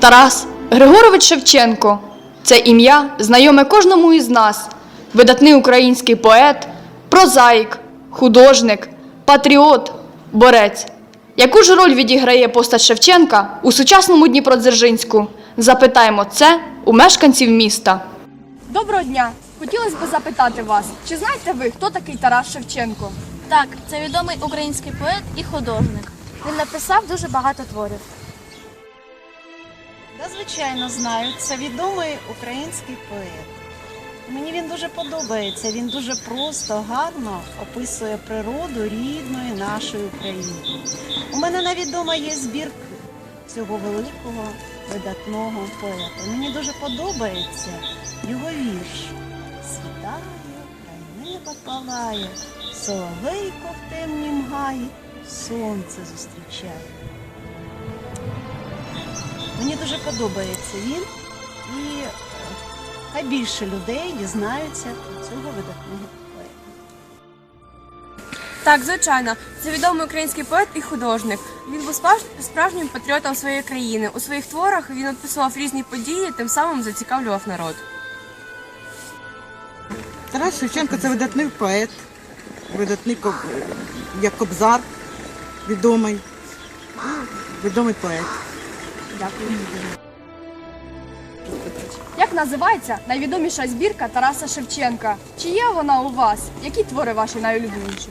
Тарас Григорович Шевченко це ім'я знайоме кожному із нас. Видатний український поет, прозаїк, художник, патріот, борець. Яку ж роль відіграє постать Шевченка у сучасному Дніпродзержинську? Запитаємо це у мешканців міста. Доброго дня! Хотілося б запитати вас, чи знаєте ви, хто такий Тарас Шевченко? Так, це відомий український поет і художник. Він написав дуже багато творів. Да, звичайно, знаю. Це відомий український поет. Мені він дуже подобається. Він дуже просто, гарно описує природу рідної нашої України. У мене навіть вдома є збірка цього великого видатного поета. Мені дуже подобається його вірш. Світає, та й небо палає, соловейко в темнім гаї, сонце зустрічає. Мені дуже подобається він, і е, хай більше людей дізнаються цього видатного поета. Так, звичайно, це відомий український поет і художник. Він був справжнім патріотом своєї країни. У своїх творах він описував різні події, тим самим зацікавлював народ. Тарас Шевченко це видатний поет, видатний як кобзар, відомий, відомий поет. Як називається найвідоміша збірка Тараса Шевченка? Чи є вона у вас? Які твори ваші найулюбленіші?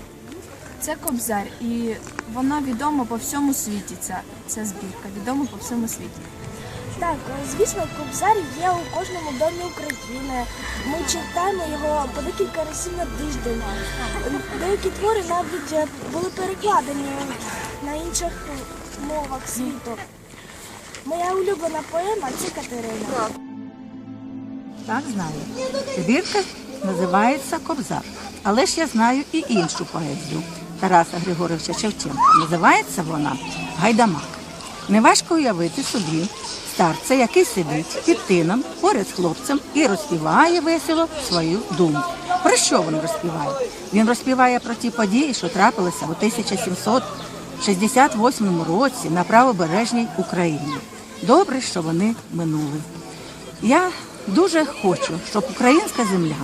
Це Кобзар, і вона відома по всьому світі. Ця, ця збірка відома по всьому світі. Так, звісно, Кобзар є у кожному домі України. Ми читаємо його по декілька разів на тиждень. Деякі твори навіть е, були перекладені на інших мовах світу. Моя улюблена поема це Катерина. Так, знаю. Збірка називається Кобзар. Але ж я знаю і іншу поезію Тараса Григоровича Шевченка. Називається вона Гайдамак. Неважко уявити собі старця, який сидить під тином поряд з хлопцем і розпіває весело свою думку. Про що він розпіває? Він розпіває про ті події, що трапилися у 1768 році на правобережній Україні. Добре, що вони минули. Я дуже хочу, щоб українська земля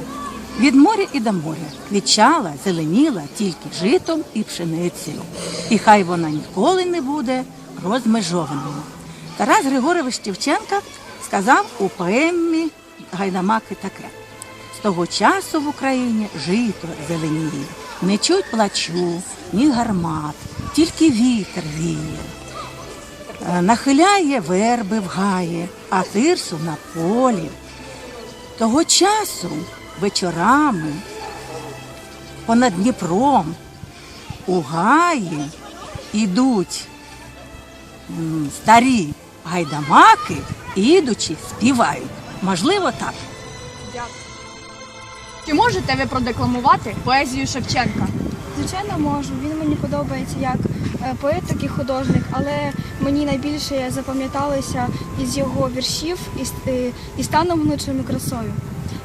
від моря і до моря квітчала, зеленіла тільки житом і пшеницею. І хай вона ніколи не буде розмежованою. Тарас Григорович Шевченка сказав у поемі Гайдамаки таке. З того часу в Україні жито зеленіє, не чуть плачу, ні гармат, тільки вітер віє. Е, Нахиляє верби в гаї, а тирсу на полі. Того часу вечорами понад Дніпром у гаї ідуть старі гайдамаки, і ідучи, співають. Можливо, так. Чи можете ви продекламувати поезію Шевченка? Звичайно, можу. Він мені подобається як е, поет, так і художник, але мені найбільше запам'яталося із його віршів і, е, станом гнучою красою.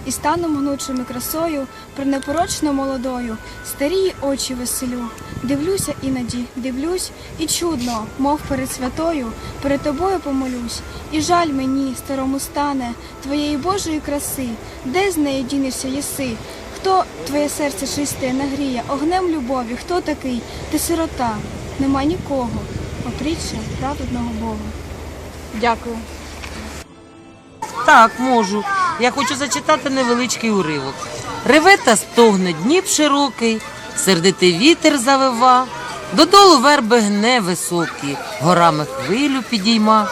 І станом гнучою красою, пренепорочно молодою, старі очі веселю. Дивлюся іноді, дивлюсь, і чудно, мов перед святою, перед тобою помолюсь. І жаль мені, старому стане, твоєї Божої краси, де з нею дінешся єси? Хто твоє серце чисте нагріє огнем любові? Хто такий? Ти сирота, нема нікого, опріччя праведного Бога. Дякую. Так, можу. Я хочу зачитати невеличкий уривок. Реве та стогне Дніп широкий, сердитий вітер завива, додолу верби гне високі, горами хвилю підійма.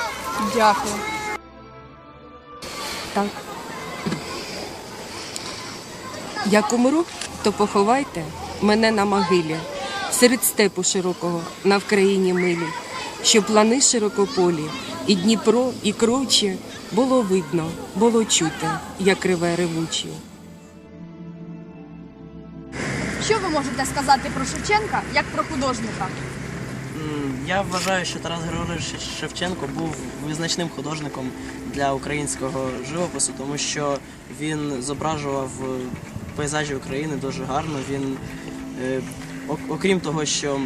Дякую. Як умру, то поховайте мене на могилі, серед степу широкого на Вкраїні милі, що плани широкополі, і Дніпро, і круче було видно, було чути, як реве ревучі. Що ви можете сказати про Шевченка як про художника? Я вважаю, що Тарас Григорович Шевченко був визначним художником для українського живопису, тому що він зображував е, пейзажі України дуже гарно. Він, е, окрім того, що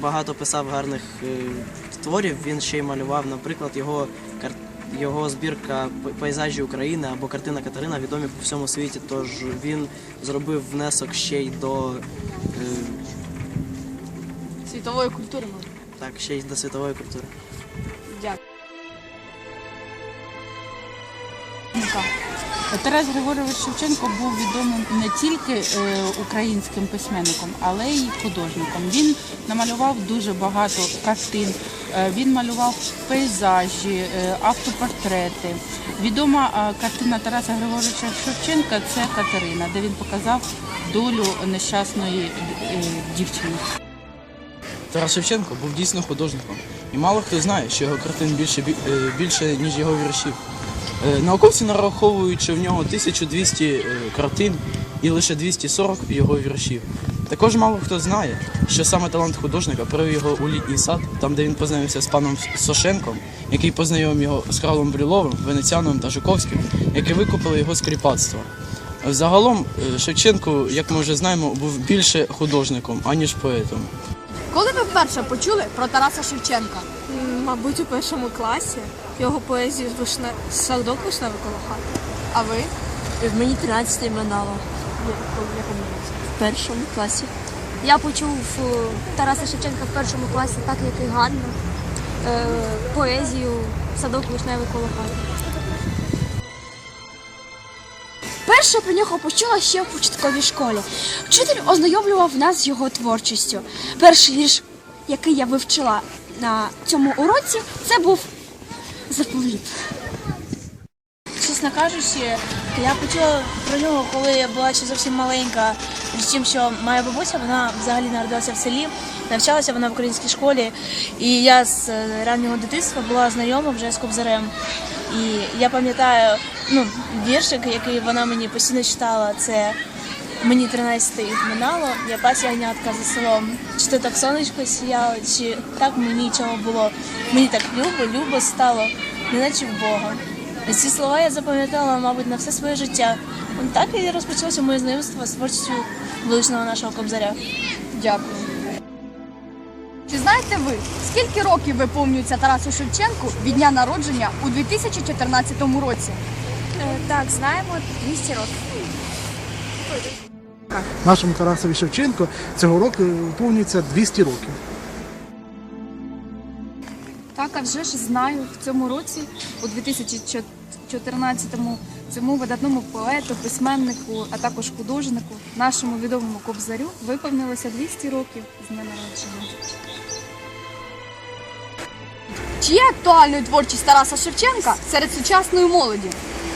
багато писав гарних е, творів, він ще й малював, наприклад, його його збірка пейзажі України або картина Катерина відомі по всьому світі. Тож він зробив внесок ще й до е, Світової культури, так, ще й до світової культури. Дякую. Тарас Григорович Шевченко був відомим не тільки е, українським письменником, але й художником. Він намалював дуже багато картин. Е, він малював пейзажі, е, автопортрети. Відома картина Тараса Григоровича Шевченка це Катерина, де він показав долю нещасної дівчини. Тарас Шевченко був дійсно художником, і мало хто знає, що його картин більше, більше ніж його віршів. Е, Науковці нараховують, що в нього 1200 е, картин і лише 240 його віршів. Також мало хто знає, що саме талант художника привів його у літній сад, там де він познайомився з паном Сошенком, який познайомив його з Карлом Брюловим, Венеціаном та Жуковським, які викупили його з. Загалом е, Шевченко, як ми вже знаємо, був більше художником, аніж поетом. Коли ви вперше почули про Тараса Шевченка? Мабуть, у першому класі його поезію з вишне садок вишневий коло хати. А ви? Мені 13 минало. В першому класі. Я почув е, Тараса Шевченка в першому класі, так як і Ганна. Е, поезію садок вишневий коло хати. Перше про нього почула ще в початковій школі. Вчитель ознайомлював нас з його творчістю. Перший вірш, який я вивчила на цьому уроці, це був заповіт. Чесно кажучи, я почула про нього, коли я була ще зовсім маленька. З тим, що моя бабуся вона взагалі народилася в селі, навчалася вона в українській школі. І я з е, раннього дитинства була знайома вже з Кобзарем. І я пам'ятаю ну, віршик, який вона мені постійно читала, це мені 13 минало, я пас ягнятка за селом. Чи то так сонечко сіяло, чи так мені чого було. Мені так любо, любо стало, неначе в Бога. І Ці слова я запам'ятала, мабуть, на все своє життя. Так і розпочалося моє знайомство з творчістю величного нашого кобзаря. Дякую. Чи знаєте ви, скільки років виповнюється Тарасу Шевченку від дня народження у 2014 році? Так, знаємо 200 років. Нашому Тарасові Шевченко цього року виповнюється 200 років. Так, а вже ж знаю, в цьому році, у 2014-му, цьому видатному поету, письменнику, а також художнику, нашому відомому кобзарю виповнилося 200 років з дня народження. Чи є актуальною творчість Тараса Шевченка серед сучасної молоді?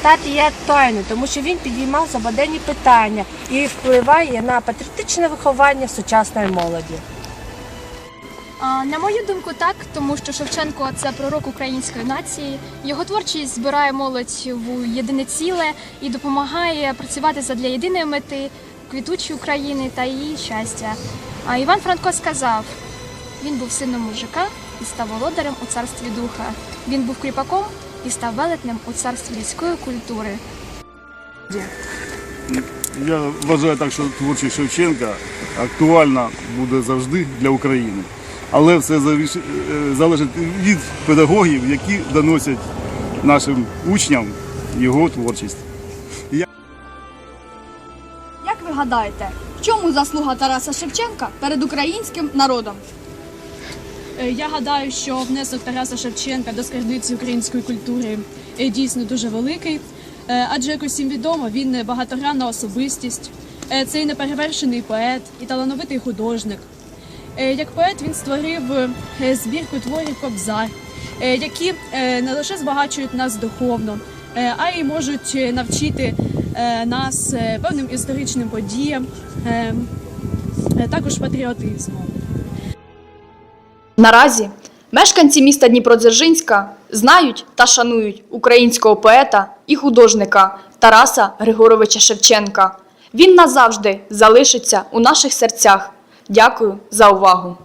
Так є актуально, тому що він підіймав забаденні питання і впливає на патріотичне виховання сучасної молоді. На мою думку, так, тому що Шевченко це пророк української нації. Його творчість збирає молодь в єдине ціле і допомагає працювати задля єдиної мети квітучої України та її щастя. А Іван Франко сказав: він був сином мужика і став володарем у царстві духа. Він був кріпаком і став велетнем у царстві людської культури. Я вважаю так, що творчість Шевченка актуальна буде завжди для України. Але все е, залежить від педагогів, які доносять нашим учням його творчість. Як ви гадаєте, в чому заслуга Тараса Шевченка перед українським народом? Е, Я гадаю, що внесок Тараса Шевченка до скарбниці української культури е, дійсно дуже великий. Е, Адже як усім відомо, він багатогранна особистість, це і неперевершений поет, і талановитий художник. Як поет він створив збірку творів Кобзар, які не лише збагачують нас духовно, а й можуть навчити нас певним історичним подіям, також патріотизму. Наразі мешканці міста Дніпродзержинська знають та шанують українського поета і художника Тараса Григоровича Шевченка. Він назавжди залишиться у наших серцях. Дякую за увагу!